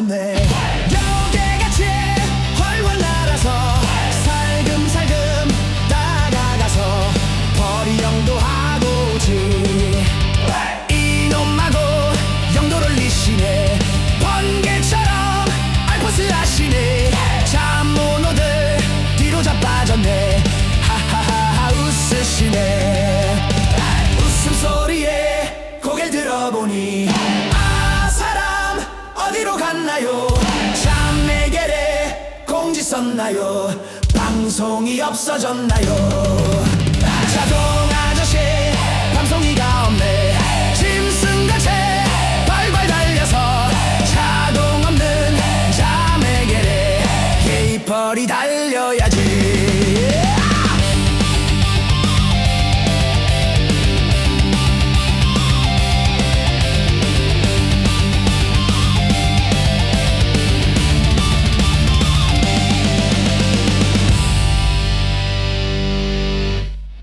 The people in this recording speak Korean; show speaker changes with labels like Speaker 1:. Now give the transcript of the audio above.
Speaker 1: 나 어디로 갔나요? 참 내게래 공지 썼나요? 방송이 없어졌나요? 자동 아저씨 방송이가 없네. 짐승같이 발발 달려서 자동 없는 자매게래. 게이펄이 달